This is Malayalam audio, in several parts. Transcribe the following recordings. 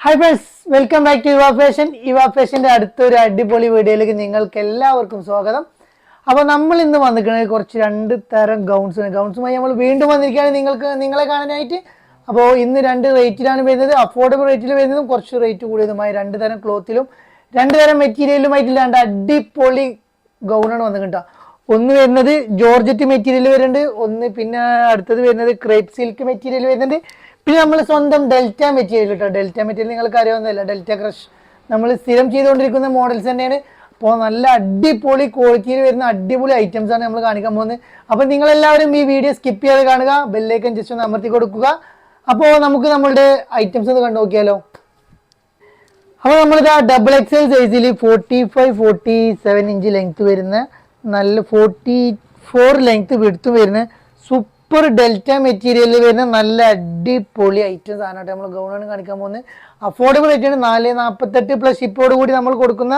Hi friends welcome back to Yuva fashion Yuva ഫാഷന്റെ അടുത്തൊരു അടിപൊളി വീഡിയോയിലേക്ക് നിങ്ങൾക്ക് എല്ലാവർക്കും സ്വാഗതം. അപ്പോൾ നമ്മൾ ഇന്ന് വന്നിരിക്കുന്നത് കുറച്ച് രണ്ട് തരം ഗൗൺസ് ഗൗൺസുമായി നമ്മൾ വീണ്ടും വന്നിരിക്കുകയാണ് നിങ്ങൾക്ക് നിങ്ങളെ കാണാനായിട്ട്. അപ്പോൾ ഇന്ന് രണ്ട് റേറ്റിലാണ് വരുന്നത്. അഫോർഡബിൾ റേറ്റിൽ വരുന്നതും കുറച്ച് റേറ്റ് കൂടിയതുമായി രണ്ട് തരം ക്ലോത്തിലും രണ്ട് തരം മെറ്റീരിയലുമായിട്ടില്ലാണ്ട് അടിപൊളി ഗൗണാണ് വന്നിട്ടുണ്ട് ഒന്ന് വരുന്നത് ജോർജറ്റ് മെറ്റീരിയൽ വരുന്നുണ്ട്. ഒന്ന് പിന്നെ അടുത്തത് വരുന്നത് ക്രേപ്പ് സിൽക്ക് മെറ്റീരിയൽ വരുന്നുണ്ട്. പിന്നെ നമ്മൾ സ്വന്തം ഡെൽറ്റ മെറ്റീരിയൽ കേട്ടോ ഡെൽറ്റ മെറ്റീരിയൽ നിങ്ങൾക്ക് അറിയാവുന്നതല്ല ഡെൽറ്റ ക്രഷ്. നമ്മൾ സ്ഥിരം ചെയ്തുകൊണ്ടിരിക്കുന്ന മോഡൽസ് തന്നെയാണ്. അപ്പോൾ നല്ല അടിപൊളി ക്വാളിറ്റിയിൽ വരുന്ന അടിപൊളി ഐറ്റംസ് ആണ് നമ്മൾ കാണിക്കാൻ പോകുന്നത്. അപ്പോൾ നിങ്ങളെല്ലാവരും ഈ വീഡിയോ സ്കിപ്പ് ചെയ്ത് കാണുക. ബെല്ലേക്കൻ ജസ്റ്റ് ഒന്ന് അമർത്തി കൊടുക്കുക. അപ്പോൾ നമുക്ക് നമ്മളുടെ ഐറ്റംസ് ഒന്ന് കണ്ടു നോക്കിയാലോ. അപ്പോൾ നമ്മളിത് ആ ഡബിൾ എക്സൽ സൈസിൽ forty five forty seven inch length വരുന്ന നല്ല ഫോർട്ടി ഫോർ ലെങ്ത് വിടുത്തു വരുന്ന സൂപ്പർ ഡെൽറ്റ മെറ്റീരിയലിൽ വരുന്ന നല്ല അടിപൊളി ഐറ്റം സാധനമായിട്ട് നമ്മൾ ഗൗണാണ് കാണിക്കാൻ പോകുന്നത്. അഫോർഡബിൾ ആയിട്ടാണ് നാല് നാൽപ്പത്തെട്ട് പ്ലസ് ഷിപ്പോട് കൂടി നമ്മൾ കൊടുക്കുന്ന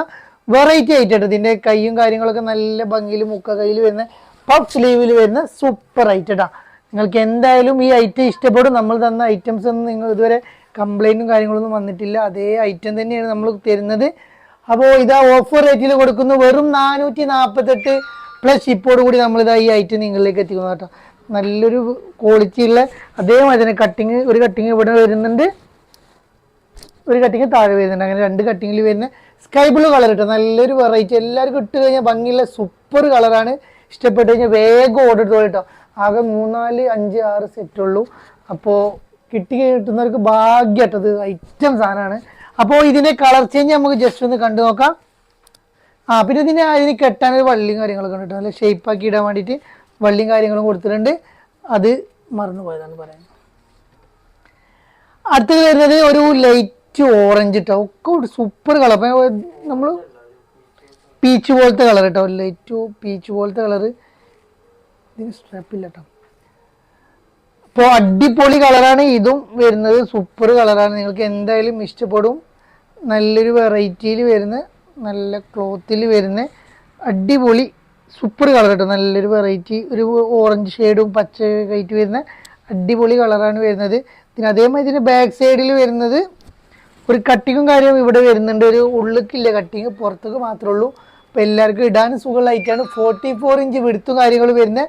വെറൈറ്റി ഐറ്റം ഇതിന്റെ കൈയും കാര്യങ്ങളൊക്കെ നല്ല ഭംഗിയിൽ മുക്ക കയ്യിൽ വരുന്ന പഫ് സ്ലീവിൽ വരുന്ന സൂപ്പർ ഐറ്റഡാ നിങ്ങൾക്ക് എന്തായാലും ഈ ഐറ്റം ഇഷ്ടപ്പെടും. നമ്മൾ തന്ന ഐറ്റംസ് ഒന്നും നിങ്ങൾ ഇതുവരെ കംപ്ലൈന്റും കാര്യങ്ങളൊന്നും വന്നിട്ടില്ല. അതേ ഐറ്റം തന്നെയാണ് നമ്മൾ തരുന്നത്. അപ്പോൾ ഇതാ ഓഫർ റേറ്റിൽ കൊടുക്കുന്നു. വെറും നാനൂറ്റി നാൽപ്പത്തെട്ട് പ്ലസ് ഷിപ്പോട് കൂടി നമ്മളിതാ ഈ ഐറ്റം നിങ്ങളിലേക്ക് എത്തിക്കുന്നു കേട്ടോ നല്ലൊരു ക്വാളിറ്റി ഉള്ള അതേമാതിരി തന്നെ കട്ടിങ് ഒരു കട്ടിങ് ഇവിടെ വരുന്നുണ്ട്. ഒരു കട്ടിങ് താഴെ വരുന്നുണ്ട്. അങ്ങനെ രണ്ട് കട്ടിങ്ങിൽ വരുന്ന സ്കൈ ബ്ലൂ കളർ കിട്ടും നല്ലൊരു വെറൈറ്റി എല്ലാവർക്കും ഇട്ട് കഴിഞ്ഞാൽ ഭംഗിയുള്ള സൂപ്പർ കളറാണ് ഇഷ്ടപ്പെട്ട് കഴിഞ്ഞാൽ വേഗം ഓർഡർ എടുത്തോളൂ കേട്ടോ ആകെ മൂന്നാൽ അഞ്ച് ആറ് സെറ്റ് ഉള്ളൂ. അപ്പോൾ കിട്ടി കിട്ടുന്നവർക്ക് ഭാഗ്യമായിട്ടത് ഐറ്റം സാധനമാണ് അപ്പോൾ ഇതിന്റെ കളർ ചേഞ്ച് നമുക്ക് ജസ്റ്റ് ഒന്ന് കണ്ടു നോക്കാം. ആ പിന്നെ ഇതിന് അതിന് കെട്ടാൻ ഒരു വള്ളിയും കാര്യങ്ങളൊക്കെ ഉണ്ട് കേട്ടോ നല്ല ഷേപ്പാക്കി ഇടാൻ വേണ്ടിയിട്ട്. വള്ളിയും കാര്യങ്ങളും കൊടുത്തിട്ടുണ്ട്. അത് മറന്നു പോയതാണ് പറയാൻ. അടുത്തത് വരുന്നത് ഒരു ലൈറ്റ് ഓറഞ്ച് കേട്ടോ ഒക്കെ ഒരു സൂപ്പർ കളർ അപ്പം നമ്മൾ പീച്ച് പോലത്തെ കളർ കേട്ടോ ലൈറ്റ് പീച്ച് പോലത്തെ കളർ ഇതിന് സ്ട്രാപ്പില്ല കേട്ടോ അപ്പോൾ അടിപൊളി കളറാണ് ഇതും വരുന്നത് സൂപ്പർ കളറാണ് നിങ്ങൾക്ക് എന്തായാലും ഇഷ്ടപ്പെടും. നല്ലൊരു വെറൈറ്റിയിൽ വരുന്ന നല്ല ക്ലോത്തിൽ വരുന്ന അടിപൊളി സൂപ്പർ കളർ കേട്ടോ. നല്ലൊരു വെറൈറ്റി ഒരു ഓറഞ്ച് ഷെയ്ഡും പച്ച കയറ്റി വരുന്ന അടിപൊളി കളറാണ് വരുന്നത്. പിന്നെ അതേമാതിരി ഇതിന്റെ ബാക്ക് സൈഡിൽ വരുന്നത് ഒരു കട്ടിങ്ങും കാര്യവും ഇവിടെ വരുന്നുണ്ട്. ഒരു ഉള്ളിക്കില്ല കട്ടിങ് പുറത്തേക്ക് മാത്രമേ ഉള്ളൂ. അപ്പോൾ എല്ലാവർക്കും ഇടാൻ സുഖമുള്ളതായിട്ടാണ് ഫോർട്ടി ഫോർ ഇഞ്ച് വിടുത്തും കാര്യങ്ങളും വരുന്ന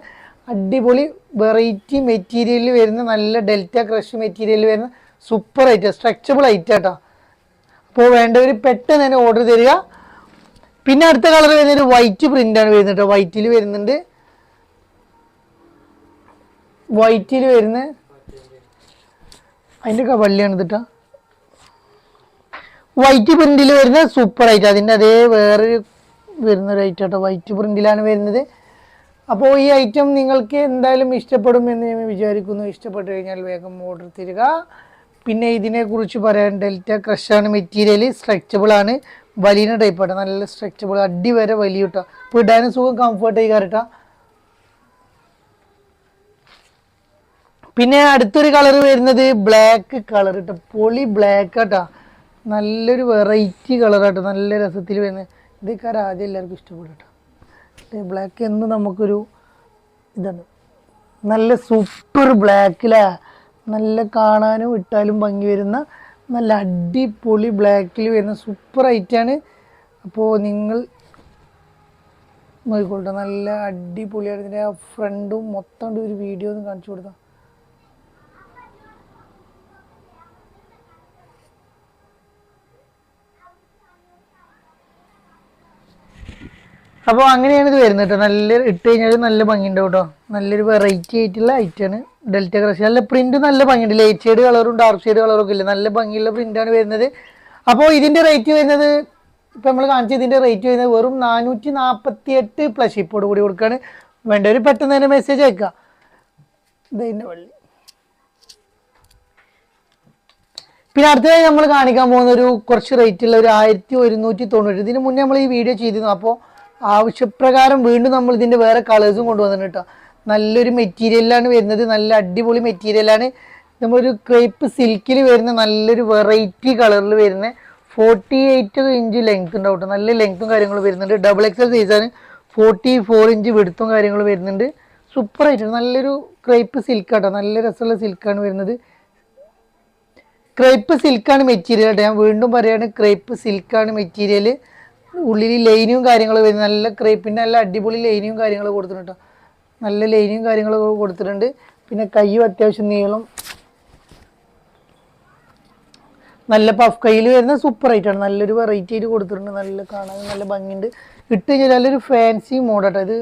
അടിപൊളി വെറൈറ്റി മെറ്റീരിയലിൽ വരുന്ന നല്ല ഡെൽറ്റ ക്രഷ് മെറ്റീരിയലിൽ വരുന്ന സൂപ്പർ ഐറ്റം സ്ട്രെച്ചബിൾ ഐറ്റം കേട്ടോ അപ്പോൾ വേണ്ടവർ പെട്ടെന്ന് തന്നെ ഓർഡർ തരിക. പിന്നെ അടുത്ത കളർ വരുന്നത് വൈറ്റ് പ്രിന്റ് ആണ് വരുന്നത് വൈറ്റിൽ വരുന്നുണ്ട്. വൈറ്റിൽ വരുന്ന അതിന്റെയൊക്കെ വള്ളിയാണ് ഇതിട്ടോ വൈറ്റ് പ്രിന്റിൽ വരുന്ന സൂപ്പർ ഐറ്റം അതിന്റെ അതേ വേറൊരു വരുന്ന ഒരു ഐറ്റം കേട്ടോ വൈറ്റ് പ്രിന്റിലാണ് വരുന്നത്. അപ്പോൾ ഈ ഐറ്റം നിങ്ങൾക്ക് എന്തായാലും ഇഷ്ടപ്പെടും എന്ന് ഞാൻ വിചാരിക്കുന്നു. ഇഷ്ടപ്പെട്ടു കഴിഞ്ഞാൽ വേഗം ഓർഡർ തരിക. പിന്നെ ഇതിനെക്കുറിച്ച് പറയാൻ ഡെൽറ്റ ക്രഷാണ് മെറ്റീരിയൽ സ്ട്രെച്ചബിൾ ആണ്. വലിയ ടൈപ്പാണ് നല്ല സ്ട്രെച്ചബിൾ അടി വരെ വലിയ കിട്ടുക അപ്പോൾ ഇടാനും സുഖം കംഫർട്ട് ചെയ്യാറിട്ടാ പിന്നെ അടുത്തൊരു കളർ വരുന്നത് ബ്ലാക്ക് കളർ കേട്ടോ പൊളി ബ്ലാക്ക് കേട്ടോ നല്ലൊരു വെറൈറ്റി കളറാട്ടോ നല്ല രസത്തിൽ വരുന്നത്. ഇതൊക്കെ ആദ്യം എല്ലാവർക്കും ഇഷ്ടപ്പെടും കേട്ടോ ബ്ലാക്ക് എന്ന് നമുക്കൊരു ഇതാണ്. നല്ല സൂപ്പർ ബ്ലാക്കിലാ നല്ല കാണാനും ഇട്ടാലും ഭംഗി വരുന്ന നല്ല അടിപൊളി ബ്ലാക്കിൽ വരുന്ന സൂപ്പർ ഐറ്റാണ് അപ്പോൾ നിങ്ങൾ നോക്കിക്കോട്ടെ നല്ല അടിപൊളിയാണ് ഇതിന്റെ ആ ഫ്രണ്ടും മൊത്തം ഒരു വീഡിയോ ഒന്ന് കാണിച്ചു കൊടുത്താൽ അപ്പോൾ അങ്ങനെയാണ് ഇത് വരുന്നത് കേട്ടോ നല്ല ഇട്ട് കഴിഞ്ഞാൽ നല്ല ഭംഗിയുണ്ട് കേട്ടോ നല്ലൊരു വെറൈറ്റി ആയിട്ടുള്ള ഐറ്റാണ് ഡെൽറ്റ ക്രഷ് നല്ല പ്രിന്റ് നല്ല ഭംഗിയുണ്ട്. ലൈറ്റ് ഷെയ്ഡ് കളറും ഡാർക്ക് ഷെയ്ഡ് കളറും ഒക്കെ ഇല്ല? നല്ല ഭംഗിയുള്ള പ്രിന്റാണ് വരുന്നത്. അപ്പോൾ ഇതിന്റെ റേറ്റ് വരുന്നത് ഇപ്പൊ നമ്മൾ കാണിച്ച ഇതിന്റെ റേറ്റ് വരുന്നത് വെറും നാനൂറ്റി നാൽപ്പത്തി എട്ട് പ്ലസ് ഷിപ്പോട് കൂടി കൊടുക്കുകയാണ് വേണ്ടവർ പെട്ടെന്ന് തന്നെ മെസ്സേജ് അയക്കുക ഇതിന്റെ പിന്നെ അടുത്തതായി നമ്മൾ കാണിക്കാൻ പോകുന്ന ഒരു കുറച്ച് റേറ്റ് ഉള്ള ഒരു ആയിരത്തി ഒരുന്നൂറ്റി തൊണ്ണൂറ്. ഇതിന് മുന്നേ നമ്മൾ ഈ വീഡിയോ ചെയ്തിരുന്നു. അപ്പോൾ ആവശ്യപ്രകാരം വീണ്ടും നമ്മൾ ഇതിന്റെ വേറെ കളേഴ്സും കൊണ്ടുവന്നിട്ടുണ്ട് കേട്ടോ. നല്ലൊരു മെറ്റീരിയലാണ് വരുന്നത് നല്ല അടിപൊളി മെറ്റീരിയലാണ് നമ്മളൊരു ക്രേപ്പ് സിൽക്കിൽ വരുന്ന നല്ലൊരു വെറൈറ്റി കളറിൽ വരുന്ന ഫോർട്ടി എയ്റ്റ് ഇഞ്ച് ലെങ്ത് ഉണ്ടാവും കേട്ടോ. നല്ല ലെങ്ത്തും കാര്യങ്ങളും വരുന്നുണ്ട്. ഡബിൾ എക്സൽ സൈസാണ് ഫോർട്ടി ഫോർ ഇഞ്ച് വിടുത്തും കാര്യങ്ങളും വരുന്നുണ്ട്. സൂപ്പർ ആയിട്ടുണ്ട് നല്ലൊരു ക്രേപ്പ് സിൽക്ക് കേട്ടോ നല്ല രസമുള്ള സിൽക്കാണ് വരുന്നത്. ക്രേപ്പ് സിൽക്കാണ് മെറ്റീരിയൽ കേട്ടോ. ഞാൻ വീണ്ടും പറയുകയാണ് ക്രേപ്പ് സിൽക്കാണ് മെറ്റീരിയൽ ഉള്ളിൽ ലൈനും കാര്യങ്ങളും വരുന്നത്. നല്ല ക്രേപ്പിന്റെ നല്ല അടിപൊളി ലൈനും കാര്യങ്ങളും കൊടുത്തിട്ടുണ്ട് നല്ല ലൈനും കാര്യങ്ങളും കൊടുത്തിട്ടുണ്ട്. പിന്നെ കയ്യും അത്യാവശ്യം നീളും. നല്ല പഫ് കയ്യിൽ വരുന്ന സൂപ്പർ ആയിട്ടാണ് നല്ലൊരു വെറൈറ്റി ആയിട്ട് കൊടുത്തിട്ടുണ്ട്. നല്ല കാണാൻ നല്ല ഭംഗിയുണ്ട്. ഇട്ട് കഴിഞ്ഞാൽ നല്ലൊരു ഫാൻസി മോഡാട്ടോ ഇത്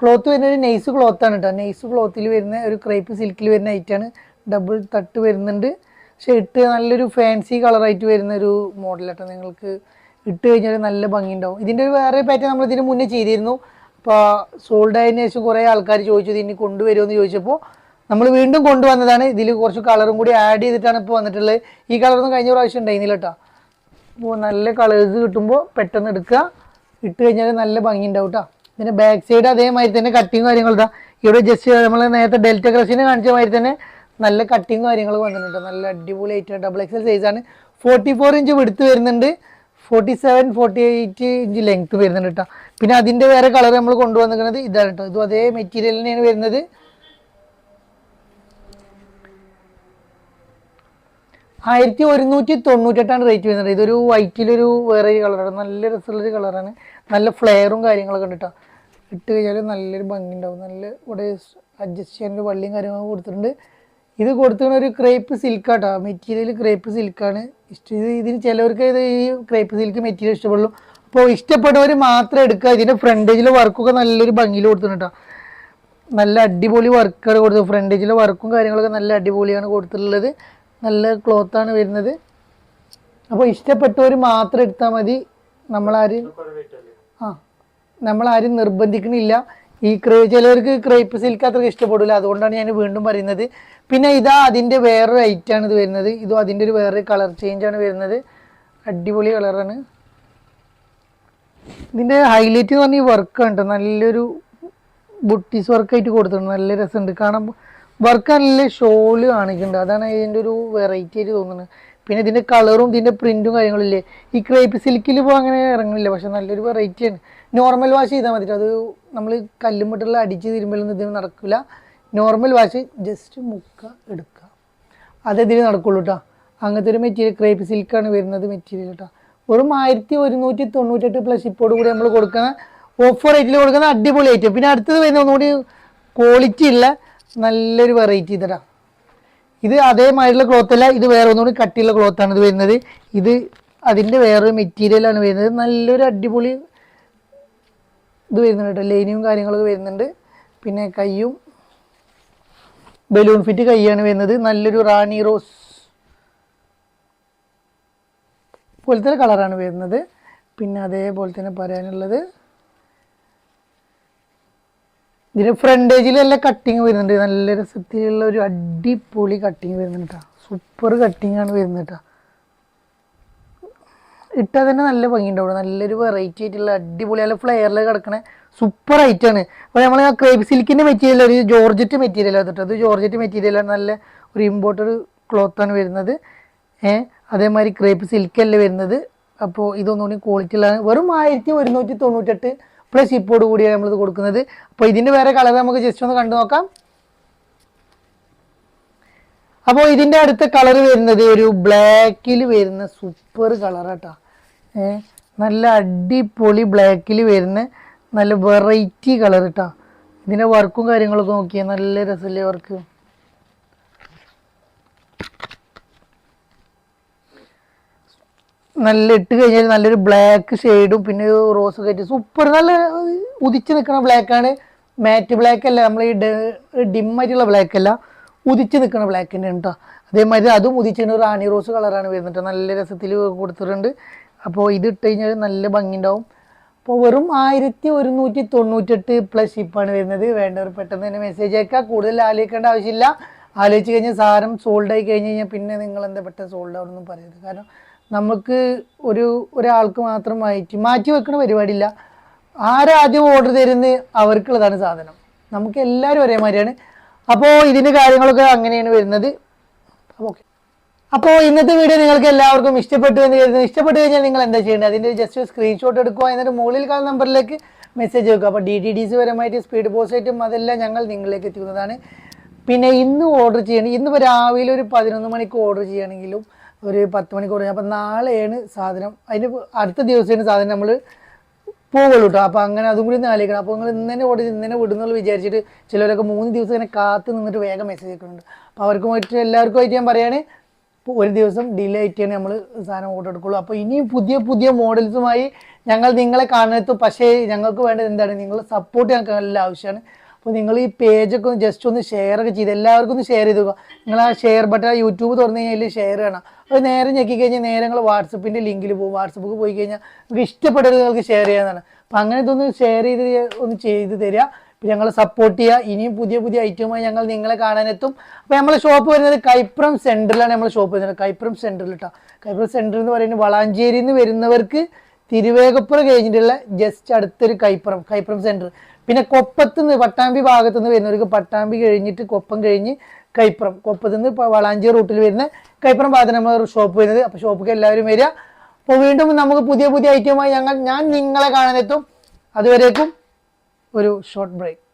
ക്ലോത്ത് വരുന്ന ഒരു നൈസ് ക്ലോത്താണ് കേട്ടോ നൈസ് ക്ലോത്തിൽ വരുന്ന ഒരു ക്രേപ്പ് സിൽക്കിൽ വരുന്ന ഐറ്റാണ് ഡബിൾ തട്ട് വരുന്നുണ്ട്. പക്ഷെ ഇട്ട് നല്ലൊരു ഫാൻസി കളറായിട്ട് വരുന്ന ഒരു മോഡലാട്ടോ നിങ്ങൾക്ക് ഇട്ട് കഴിഞ്ഞാൽ നല്ല ഭംഗി ഉണ്ടാവും ഇതിന്റെ ഒരു വേറെ പാറ്റേൺ നമ്മൾ ഇതിന് മുന്നേ ചെയ്തിരുന്നു. അപ്പോൾ സോൾഡ് ആയതിനു ശേഷം കുറേ ആൾക്കാർ ചോദിച്ചു ഇനി കൊണ്ടുവരുമെന്ന് ചോദിച്ചപ്പോൾ നമ്മൾ വീണ്ടും കൊണ്ടുവന്നതാണ്. ഇതിൽ കുറച്ച് കളറും കൂടി ആഡ് ചെയ്തിട്ടാണ് ഇപ്പോൾ വന്നിട്ടുള്ളത്. ഈ കളറൊന്നും കഴിഞ്ഞ പ്രാവശ്യം ഉണ്ടായിരുന്നില്ല കേട്ടോ. അപ്പോൾ നല്ല കളേഴ്സ് കിട്ടുമ്പോൾ പെട്ടെന്ന് എടുക്കുക. ഇട്ട് കഴിഞ്ഞാൽ നല്ല ഭംഗി ഉണ്ടാവും കേട്ടോ ഇതിന്റെ ബാക്ക് സൈഡ് അതേമാതിരി തന്നെ കട്ടിങ് ഇതാ ഇവിടെ ജസ്റ്റ് നമ്മൾ നേരത്തെ ഡെൽറ്റ ക്രഷിന് കാണിച്ച മാതിരി തന്നെ നല്ല കട്ടിങ് കാര്യങ്ങൾ വന്നിട്ടുണ്ട് നല്ല അടിപൊളി ആയിട്ട് ഡബിൾ എക്സൽ സൈസാണ് ഫോർട്ടി ഫോർ ഇഞ്ച് വിടുത്ത് വരുന്നുണ്ട്. Forty seven forty eight inch length വരുന്നുണ്ട് കേട്ടോ പിന്നെ അതിന്റെ വേറെ കളർ നമ്മൾ കൊണ്ടുവന്നിരിക്കുന്നത് ഇതാണ് കേട്ടോ ഇതും അതേ മെറ്റീരിയൽ തന്നെയാണ് വരുന്നത്. ആയിരത്തി ഒരുന്നൂറ്റി തൊണ്ണൂറ്റെട്ടാണ് റേറ്റ് വരുന്നത് ഇതൊരു വൈറ്റിലൊരു വേറെ ഒരു കളറാണ് നല്ല രസമുള്ളൊരു കളറാണ് നല്ല ഫ്ലെയറും കാര്യങ്ങളൊക്കെ ഉണ്ട് കേട്ടോ ഇട്ട് കഴിഞ്ഞാൽ നല്ലൊരു ഭംഗി ഉണ്ടാവും. നല്ല ഇവിടെ അഡ്ജസ്റ്റ് ചെയ്യാനൊരു വള്ളിയും കാര്യങ്ങളൊക്കെ കൊടുത്തിട്ടുണ്ട്. ഇത് കൊടുത്തിരിക്കുന്ന ഒരു ക്രേപ്പ് സിൽക്കാട്ടോ മെറ്റീരിയൽ ക്രേപ്പ് സിൽക്കാണ് ഇഷ്ട ഇത് ഇതിന് ചിലവർക്ക് ഇത് ഈ ക്രേപ്പ് സിൽക്ക് മെറ്റീരിയൽ ഇഷ്ടപ്പെടുള്ളൂ. അപ്പോൾ ഇഷ്ടപ്പെട്ടവർ മാത്രം എടുക്കുക. ഇതിന്റെ ഫ്രണ്ടേജിൽ വർക്കൊക്കെ നല്ലൊരു ഭംഗിയിൽ കൊടുത്തിട്ടുണ്ട് കേട്ടോ നല്ല അടിപൊളി വർക്കാണ് കൊടുത്തത്. ഫ്രണ്ടേജിലെ വർക്കും കാര്യങ്ങളൊക്കെ നല്ല അടിപൊളിയാണ് കൊടുത്തിട്ടുള്ളത്. നല്ല ക്ലോത്താണ് വരുന്നത്. അപ്പോൾ ഇഷ്ടപ്പെട്ടവർ മാത്രം എടുത്താൽ മതി. നമ്മളാരും ആ. നമ്മളാരും നിർബന്ധിക്കണില്ല. ഈ ക്രേ ചിലവർക്ക് ക്രേപ്പ് സിൽക്ക് അത്ര ഇഷ്ടപ്പെടില്ല അതുകൊണ്ടാണ് ഞാൻ വീണ്ടും പറയുന്നത്. പിന്നെ ഇതാ അതിന്റെ വേറൊരു ആണ് ഇത് വരുന്നത്. ഇതും അതിന്റെ ഒരു വേറൊരു കളർ ചേഞ്ചാണ് വരുന്നത്. അടിപൊളി കളറാണ് ഇതിന്റെ ഹൈലൈറ്റ് എന്ന് പറഞ്ഞാൽ ഈ വർക്ക് കണ്ടോ? നല്ലൊരു ബുട്ടീസ് വർക്കായിട്ട് കൊടുത്തിട്ടുണ്ട്. നല്ല രസമുണ്ട്. കാരണം വർക്ക് നല്ല ഷോൾ കാണിക്കുന്നുണ്ട്. അതാണ് ഇതിന്റെ ഒരു വെറൈറ്റി ആയിട്ട് തോന്നുന്നത്. പിന്നെ ഇതിന്റെ കളറും ഇതിന്റെ പ്രിന്റും കാര്യങ്ങളില്ലേ ഈ ക്രേപ്പ് സിൽക്കിൽ ഇപ്പോൾ അങ്ങനെ ഇറങ്ങുന്നില്ല. പക്ഷെ നല്ലൊരു വെറൈറ്റിയാണ് നോർമൽ വാഷ് ചെയ്താൽ മതി. അത് നമ്മൾ കല്ലുമുട്ടുള്ള അടിച്ച് തിരുമ്പലൊന്നും ഇതിന് നടക്കില്ല. നോർമൽ വാഷ് ജസ്റ്റ് മുക്ക എടുക്കുക അത് ഇതിൽ നടക്കുള്ളൂ കേട്ടോ അങ്ങനത്തെ ഒരു മെറ്റീരിയൽ ക്രേപ്പ് സിൽക്കാണ് വരുന്നത് മെറ്റീരിയൽ കേട്ടോ വെറും ആയിരത്തി ഒരുന്നൂറ്റി തൊണ്ണൂറ്റെട്ട് പ്ലസ് ഇപ്പോട് കൂടി നമ്മൾ കൊടുക്കുന്ന ഓഫർ റേറ്റിൽ കൊടുക്കുന്ന അടിപൊളി ഐറ്റം പിന്നെ അടുത്തത് വരുന്ന ഒന്നുകൂടി ക്വാളിറ്റി ഉള്ള നല്ലൊരു വെറൈറ്റി ഇതടാ ഇത് അതേമാതിരിയുള്ള ക്ലോത്ത് അല്ല ഇത് വേറെ ഒന്നുകൂടി കട്ടിയുള്ള ക്ലോത്താണ് ഇത് വരുന്നത്. ഇത് അതിന്റെ വേറൊരു മെറ്റീരിയലാണ് വരുന്നത്. നല്ലൊരു അടിപൊളി ഇത് വരുന്നുണ്ട് കേട്ടോ ലൈനിയും കാര്യങ്ങളൊക്കെ വരുന്നുണ്ട്. പിന്നെ കയ്യും ബലൂൺ ഫിറ്റ് കൈയാണ് വരുന്നത്. നല്ലൊരു റാണി റോസ് പോലത്തെ കളറാണ് വരുന്നത്. പിന്നെ അതേപോലെ തന്നെ പറയാനുള്ളത് ഇതിന് ഫ്രണ്ടേജിലെല്ലാം കട്ടിങ് വരുന്നുണ്ട്. നല്ല രസത്തിലുള്ള ഒരു അടിപൊളി കട്ടിങ് വരുന്നുണ്ട് സൂപ്പർ കട്ടിങ് ആണ് വരുന്നത് കേട്ടോ ഇട്ടാൽ തന്നെ നല്ല ഭംഗി ഉണ്ടാവും നല്ലൊരു വെറൈറ്റി ആയിട്ടുള്ള അടിപൊളി നല്ല ഫ്ലെയറിൽ കിടക്കണ സൂപ്പർ ഐറ്റം ആണ്. അപ്പോൾ നമ്മൾ ആ ക്രേപ്പ് സിൽക്കിന്റെ മെറ്റീരിയൽ ഒരു ജോർജറ്റ് മെറ്റീരിയൽ കേട്ടോ അത് ജോർജറ്റ് മെറ്റീരിയലാണ് നല്ല ഒരു ഇമ്പോർട്ടഡ് ആണ് വരുന്നത്. ഏഹ് അതേമാതിരി ക്രേപ്പ് സിൽക്കല്ലേ വരുന്നത്. അപ്പോൾ ഇതൊന്നുകൂടി ക്വാളിറ്റി ഉള്ളതാണ് വെറും ആയിരത്തി ഒരുന്നൂറ്റി തൊണ്ണൂറ്റെട്ട് പ്ലസ് ഇപ്പോട് കൂടിയാണ് നമ്മളിത് കൊടുക്കുന്നത്. അപ്പോൾ ഇതിന്റെ വേറെ കളർ നമുക്ക് ജസ്റ്റ് ഒന്ന് കണ്ടു നോക്കാം. അപ്പോൾ ഇതിന്റെ അടുത്ത കളർ വരുന്നത് ഒരു ബ്ലാക്കിൽ വരുന്ന സൂപ്പർ കളറാട്ടോ ഏഹ് നല്ല അടിപൊളി ബ്ലാക്കിൽ വരുന്ന നല്ല വെറൈറ്റി കളർ ഇട്ടാ. ഇതിന്റെ വർക്കും കാര്യങ്ങളൊക്കെ നോക്കിയാൽ നല്ല രസമല്ലേ വർക്ക് നല്ല ഇട്ട് കഴിഞ്ഞാൽ നല്ലൊരു ബ്ലാക്ക് ഷെയ്ഡും പിന്നെ റോസ് ഒക്കെ സൂപ്പർ നല്ല ഉദിച്ച് നിൽക്കുന്ന ബ്ലാക്കാണ് മാറ്റ് ബ്ലാക്ക് അല്ല നമ്മൾ ഈ ഡിം ആയിട്ടുള്ള ബ്ലാക്ക് അല്ല. ഉദിച്ച് നിൽക്കുന്ന ബ്ലാക്ക് തന്നെ കേട്ടോ അതേമാതിരി അതും ഉദിച്ചിട്ട് റാണി റോസ് കളറാണ് വരുന്നത് നല്ല രസത്തിൽ കൊടുത്തിട്ടുണ്ട്. അപ്പോൾ ഇത് ഇട്ട് കഴിഞ്ഞാൽ നല്ല ഭംഗി ഉണ്ടാവും. അപ്പോൾ വെറും ആയിരത്തി ഒരുന്നൂറ്റി തൊണ്ണൂറ്റെട്ട് പ്ലസ് ഷിപ്പാണ് വരുന്നത്. വേണ്ടവർ പെട്ടെന്ന് തന്നെ മെസ്സേജ് അയക്കുക. കൂടുതൽ ആലോചിക്കേണ്ട ആവശ്യമില്ല. ആലോചിച്ച് കഴിഞ്ഞാൽ സാധനം സോൾഡ് ആയി കഴിഞ്ഞ് കഴിഞ്ഞാൽ പിന്നെ നിങ്ങൾ എന്താ പെട്ടെന്ന് സോൾഡ് ആവണമെന്നും പറയരുത്. കാരണം നമുക്ക് ഒരു ഒരാൾക്ക് മാത്രം മാറ്റി മാറ്റി വെക്കുന്ന പരിപാടിയില്ല. ആരാദ്യം ഓർഡർ തരുന്നത് അവർക്കുള്ളതാണ് സാധനം. നമുക്ക് എല്ലാവരും ഒരേമാതിരിയാണ്. അപ്പോൾ ഇതിന്റെ കാര്യങ്ങളൊക്കെ അങ്ങനെയാണ് വരുന്നത്. ഓക്കെ അപ്പോൾ ഇന്നത്തെ വീഡിയോ നിങ്ങൾക്ക് എല്ലാവർക്കും ഇഷ്ടപ്പെട്ടു എന്ന് കരുതുന്നു. ഇഷ്ടപ്പെട്ടു കഴിഞ്ഞാൽ നിങ്ങൾ എന്താ ചെയ്യേണ്ടത്? അതിന്റെ ജസ്റ്റ് ഒരു സ്ക്രീൻഷോട്ട് എടുക്കുക എന്നിട്ട് മുകളിൽ കാണുന്ന നമ്പറിലേക്ക് മെസ്സേജ് വെക്കുക. അപ്പോൾ ഡി ടി ഡി സി പരമായിട്ട് സ്പീഡ് പോസ്റ്റായിട്ടും അതെല്ലാം ഞങ്ങൾ നിങ്ങളിലേക്ക് എത്തിക്കുന്നതാണ്. പിന്നെ ഇന്ന് ഓർഡർ ചെയ്യണം ഇന്ന് രാവിലെ ഒരു പതിനൊന്ന് മണിക്ക് ഓർഡർ ചെയ്യണമെങ്കിലും ഒരു പത്ത് മണിക്ക് ഓർഡർ ചെയ്യണം. അപ്പം നാളെയാണ് സാധനം. അതിന് അടുത്ത ദിവസമാണ് സാധനം നമ്മൾ പോകുള്ളൂ കേട്ടോ അപ്പോൾ അങ്ങനെ അതും കൂടി ഒന്ന് അപ്പോൾ നിങ്ങൾ ഇന്നലെ ചെയ്ത് ഇന്നലെ വിടുന്നുള്ളൂ വിചാരിച്ചിട്ട് ചിലരൊക്കെ മൂന്ന് ദിവസം ഇങ്ങനെ കാത്ത് നിന്നിട്ട് വേഗം മെസ്സേജ് അയക്കുന്നുണ്ട്. അപ്പോൾ അവർക്ക് എല്ലാവർക്കും ആയിട്ട് ഞാൻ പറയുകയാണ് ഒരു ദിവസം ഡിലേ ആയിട്ടാണ് നമ്മൾ സാധനം ഓർഡർ എടുക്കുള്ളൂ. അപ്പോൾ ഇനിയും പുതിയ പുതിയ മോഡൽസുമായി ഞങ്ങൾ നിങ്ങളെ കാണുന്നത് പക്ഷേ ഞങ്ങൾക്ക് വേണ്ടത് എന്താണ്? നിങ്ങൾ സപ്പോർട്ട് ഞങ്ങൾക്ക് നല്ല ആവശ്യമാണ്. അപ്പോൾ നിങ്ങൾ ഈ പേജൊക്കെ ഒന്ന് ജസ്റ്റ് ഒന്ന് ഷെയർ ഒക്കെ ചെയ്ത് എല്ലാവർക്കും ഒന്ന് ഷെയർ ചെയ്ത് നിങ്ങൾ ആ ഷെയർ ബട്ടൺ യൂട്യൂബ് തുറന്നു കഴിഞ്ഞാൽ ഷെയർ ചെയ്യണം അത് നേരെ ഞെക്കി കഴിഞ്ഞാൽ നേരെ നിങ്ങൾ വാട്സപ്പിന്റെ ലിങ്കിൽ പോകും. വാട്സപ്പിൽ പോയി കഴിഞ്ഞാൽ നിങ്ങൾക്ക് ഇഷ്ടപ്പെട്ടത് നിങ്ങൾക്ക് ഷെയർ ചെയ്യാനാണ് അപ്പോൾ അങ്ങനെ ഇതൊന്ന് ഷെയർ ചെയ്ത് ഒന്ന് ചെയ്ത് തരിക. പിന്നെ ഞങ്ങൾ സപ്പോർട്ട് ചെയ്യുക ഇനിയും പുതിയ പുതിയ ഐറ്റവുമായി ഞങ്ങൾ നിങ്ങളെ കാണാനെത്തും. അപ്പോൾ നമ്മളെ ഷോപ്പ് വരുന്നത് കൈപ്രം സെന്ററിലാണ് നമ്മൾ ഷോപ്പ് വരുന്നത്. കൈപ്രം സെന്ററിൽ കേട്ടോ കൈപ്രം സെന്റർ എന്ന് പറയുന്നത് വളാഞ്ചേരിയിൽ നിന്ന് വരുന്നവർക്ക് തിരുവേഗപ്പുറ കഴിഞ്ഞിട്ടുള്ള ജസ്റ്റ് അടുത്തൊരു കൈപ്പുറം കൈപ്പുറം സെന്റർ പിന്നെ കൊപ്പത്ത് നിന്ന് പട്ടാമ്പി ഭാഗത്തു നിന്ന് വരുന്നവർക്ക് പട്ടാമ്പി കഴിഞ്ഞിട്ട് കൊപ്പം കഴിഞ്ഞ് കൈപ്പുറം കൊപ്പത്ത് നിന്ന് വളാഞ്ചേരി റൂട്ടിൽ വരുന്ന കൈപ്പുറം ഭാഗത്ത് നമ്മൾ ഷോപ്പ് വരുന്നത്. അപ്പോൾ ഷോപ്പിലേക്ക് എല്ലാവരും വരിക. അപ്പോൾ വീണ്ടും നമുക്ക് പുതിയ പുതിയ ഐറ്റമായി ഞങ്ങൾ ഞാൻ നിങ്ങളെ കാണാനെത്തും. അതുവരേക്കും ഒരു ഷോർട്ട് ബ്രേക്ക്